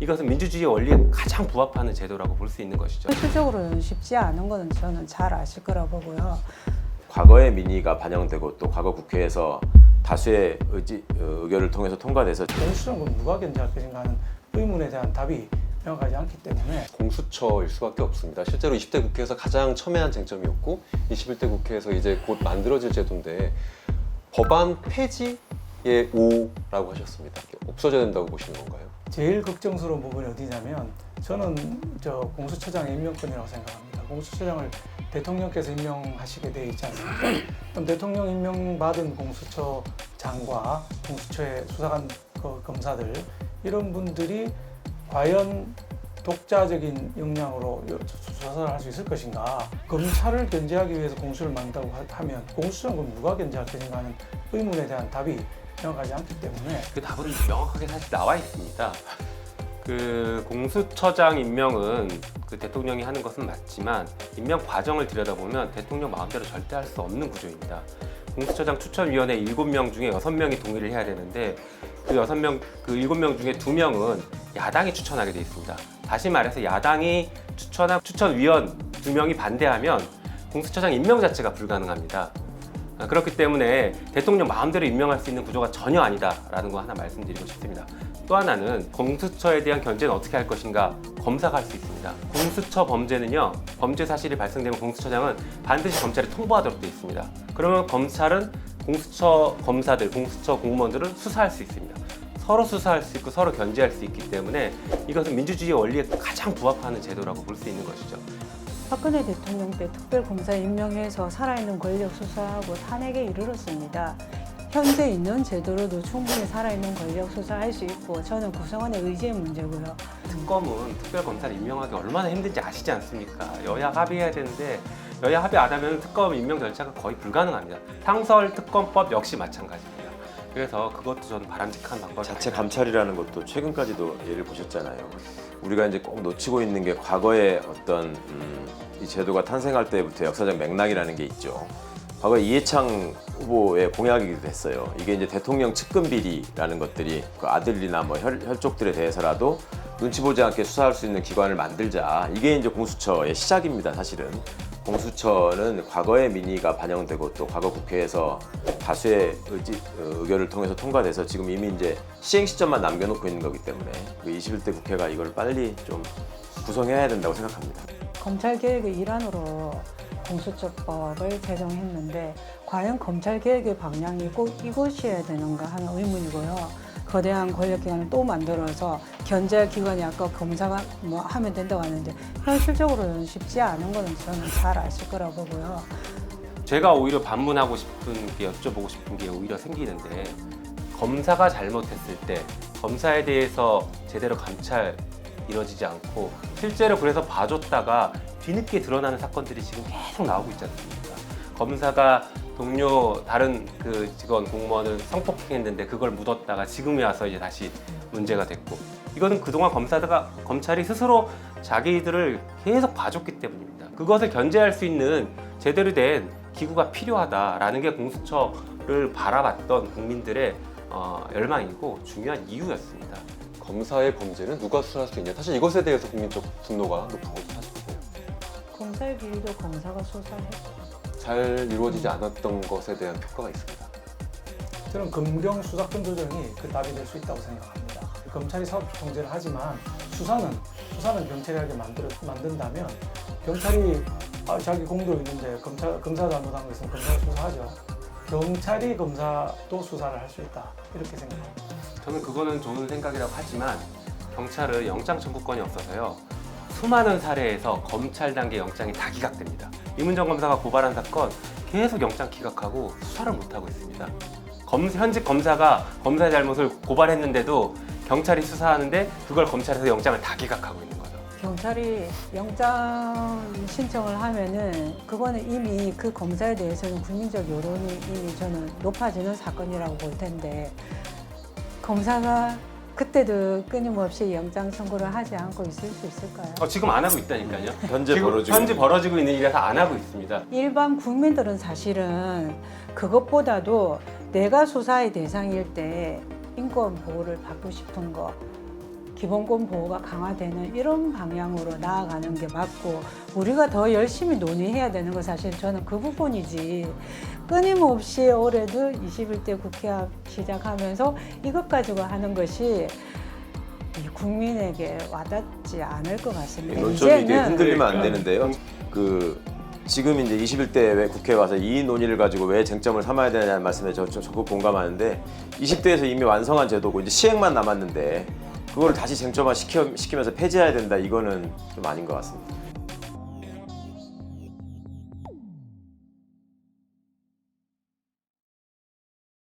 이것은 민주주의 원리에 가장 부합하는 제도라고 볼 수 있는 것이죠. 실질적으로는 쉽지 않은 거는 저는 잘 아실 거라 보고요. 과거의 민의가 반영되고 또 과거 국회에서 다수의 의지, 어, 의결을 통해서 통과돼서 공수처는 누가 견제할 것인가 하는 의문에 대한 답이 명확하지 않기 때문에 공수처일 수밖에 없습니다. 실제로 20대 국회에서 가장 첨예한 쟁점이었고 21대 국회에서 이제 곧 만들어질 제도인데 법안 폐지의 오라고 하셨습니다. 없어져야 된다고 보시는 건가요? 제일 걱정스러운 부분이 어디냐면 저는 저 공수처장의 임명권이라고 생각합니다. 공수처장을 대통령께서 임명하시게 돼 있지 않습니까? 그럼 대통령 임명받은 공수처장과 공수처의 수사관 그 검사들 이런 분들이 과연 독자적인 역량으로 여- 수사를 할 수 있을 것인가? 검찰을 견제하기 위해서 공수를 만든다고 하- 하면 공수처는 누가 견제할 것인가 하는 의문에 대한 답이 명확하지 않기 때문에 그 답은 명확하게 사실 나와 있습니다. 그 공수처장 임명은 그 대통령이 하는 것은 맞지만 임명 과정을 들여다보면 대통령 마음대로 절대 할 수 없는 구조입니다. 공수처장 추천위원회 7명 중에 6명이 동의를 해야 되는데 그 6명, 그 7명 중에 2명은 야당이 추천하게 돼 있습니다. 다시 말해서 야당이 추천한 추천위원 2명이 반대하면 공수처장 임명 자체가 불가능합니다. 아, 그렇기 때문에 대통령 마음대로 임명할 수 있는 구조가 전혀 아니다라는 거 하나 말씀드리고 싶습니다. 또 하나는 공수처에 대한 견제는 어떻게 할 것인가 검사가 할 수 있습니다. 공수처 범죄는요 범죄 사실이 발생되면 공수처장은 반드시 검찰에 통보하도록 되어 있습니다. 그러면 검찰은 공수처 검사들, 공수처 공무원들을 수사할 수 있습니다. 서로 수사할 수 있고 서로 견제할 수 있기 때문에 이것은 민주주의 원리에 가장 부합하는 제도라고 볼 수 있는 것이죠. 박근혜 대통령 때 특별검사 임명해서 살아있는 권력 수사하고 탄핵에 이르렀습니다. 현재 있는 제도로도 충분히 살아있는 권력 수사할 수 있고 저는 구성원의 의지의 문제고요. 특검은 특별검사를 임명하기 얼마나 힘든지 아시지 않습니까? 여야 합의해야 되는데 여야 합의 안 하면 특검 임명 절차가 거의 불가능합니다. 상설 특검법 역시 마찬가지입니다. 그래서 그것도 저는 바람직한 방법 자체 감찰이라는 것도 최근까지도 예를 보셨잖아요. 우리가 이제 꼭 놓치고 있는 게 과거의 어떤 음, 이 제도가 탄생할 때부터 역사적 맥락이라는 게 있죠. 과거 이해창 후보의 공약이기도 했어요. 이게 이제 대통령 측근 비리라는 것들이 그 아들이나 뭐 혈, 혈족들에 대해서라도 눈치 보지 않게 수사할 수 있는 기관을 만들자. 이게 이제 공수처의 시작입니다, 사실은. 공수처는 과거의 민의가 반영되고 또 과거 국회에서 다수의 의지, 어, 의결을 통해서 통과돼서 지금 이미 이제 시행 시점만 남겨놓고 있는 거기 때문에 그 21대 국회가 이걸 빨리 좀 구성해야 된다고 생각합니다. 검찰 개혁의 일환으로 공수처법을 제정했는데 과연 검찰 개혁의 방향이 꼭 이것이어야 되는가 하는 의문이고요. 거대한 권력기관을 또 만들어서 견제 기관이 아까 검사가 뭐 하면 된다고 하는데 현실적으로는 쉽지 않은 거는 저는 잘 아실 거라고 보고요. 제가 오히려 반문하고 싶은 게 여쭤보고 싶은 게 오히려 생기는데 검사가 잘못했을 때 검사에 대해서 제대로 감찰 이루어지지 않고 실제로 그래서 봐줬다가 뒤늦게 드러나는 사건들이 지금 계속 나오고 있지 않습니까? 검사가 동료 다른 그 직원 공무원을 성폭행했는데 그걸 묻었다가 지금에 와서 이제 다시 문제가 됐고 이거는 그동안 검사가 검찰이 스스로 자기들을 계속 봐줬기 때문입니다. 그것을 견제할 수 있는 제대로 된 기구가 필요하다라는 게 공수처를 바라봤던 국민들의 어, 열망이고 중요한 이유였습니다. 검사의 범죄는 누가 수사할 수 있냐? 사실 이것에 대해서 국민적 분노가 높은 사실이고요. 검찰 비리도 검사가 수사했고 잘 이루어지지 않았던 것에 대한 평가가 있습니다. 저는 검경 수사권 조정이 그 답이 될 수 있다고 생각합니다. 검찰이 사법 통제를 하지만 수사는 수사는 경찰이 하게 만들 만든다면 경찰이 아, 자기 공도 있는데 검찰 검사 잘못한 것은 검사가 수사하죠. 경찰이 검사도 수사를 할 수 있다 이렇게 생각합니다. 저는 그거는 좋은 생각이라고 하지만 경찰은 영장 청구권이 없어서요. 수많은 사례에서 검찰 단계 영장이 다 기각됩니다. 이문정 검사가 고발한 사건 계속 영장 기각하고 수사를 못 하고 있습니다. 검, 현직 검사가 검사의 잘못을 고발했는데도 경찰이 수사하는데 그걸 검찰에서 영장을 다 기각하고 있는 거죠. 경찰이 영장 신청을 하면은 그거는 이미 그 검사에 대해서는 국민적 여론이 이미 저는 높아지는 사건이라고 볼 텐데 검사가 그때도 끊임없이 영장 청구를 하지 않고 있을 수 있을까요? 어, 지금 안 하고 있다니까요. 현재 지금 벌어지고 현재 있는 벌어지고 있는 일이라서 안 하고 있습니다. 일반 국민들은 사실은 그것보다도 내가 수사의 대상일 때 인권 보호를 받고 싶은 거 기본권 보호가 강화되는 이런 방향으로 나아가는 게 맞고 우리가 더 열심히 논의해야 되는 거 사실 저는 그 부분이지 끊임없이 올해도 21대 국회합 시작하면서 이것 가지고 하는 것이 이 국민에게 와닿지 않을 것 같습니다. 논점이 이게 이제는 흔들리면 안 되는데요. 그 지금 이제 21대 왜 국회 에 와서 이 논의를 가지고 왜 쟁점을 삼아야 되냐는 말씀에 저, 저 적극 공감하는데 20대에서 이미 완성한 제도고 이제 시행만 남았는데 그거를 다시 쟁점화 시켜, 시키면서 폐지해야 된다 이거는 좀 아닌 것 같습니다.